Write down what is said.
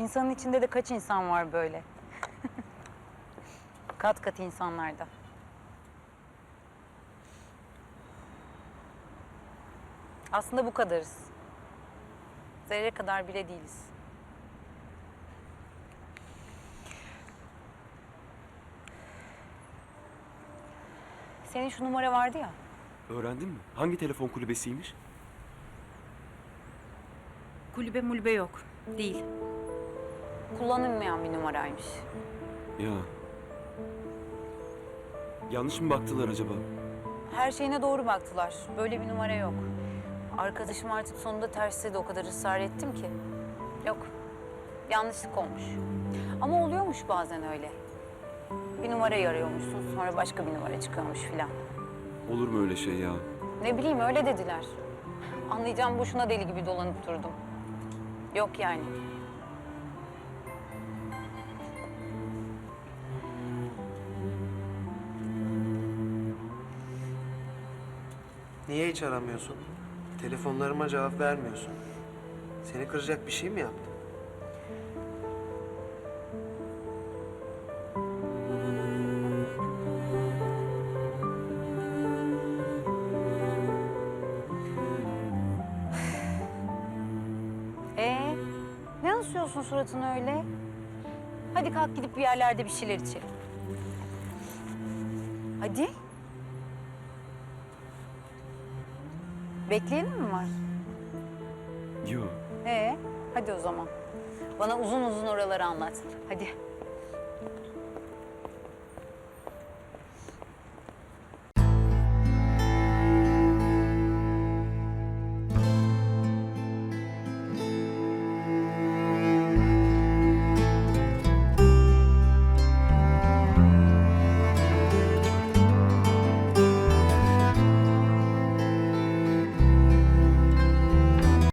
İnsanın içinde de kaç insan var böyle? kat kat insanlarda. Aslında bu kadarız. Zerre kadar bile değiliz. Senin şu numara vardı ya. Öğrendin mi? Hangi telefon kulübesiymiş? Kulübe mulübe yok. Değil. Kullanılmayan bir numaraymış. Ya. Yanlış mı baktılar acaba? Her şeyine doğru baktılar. Böyle bir numara yok. Arkadaşım artık sonunda tersi de o kadar ısrar ettim ki. Yok. Yanlışlık olmuş. Ama oluyormuş bazen öyle. Bir numarayı arıyormuşsun sonra başka bir numara çıkıyormuş filan. Olur mu öyle şey ya? Ne bileyim öyle dediler. Anlayacağım boşuna deli gibi dolanıp durdum. Yok yani. Niye hiç aramıyorsun? Telefonlarıma cevap vermiyorsun. Seni kıracak bir şey mi yaptım? Ee, ne asıyorsun suratını öyle? Hadi kalk gidip bir yerlerde bir şeyler içelim. Hadi. Bekleyelim mi var? Yo. Ee, hadi o zaman. Bana uzun uzun oraları anlat. Hadi.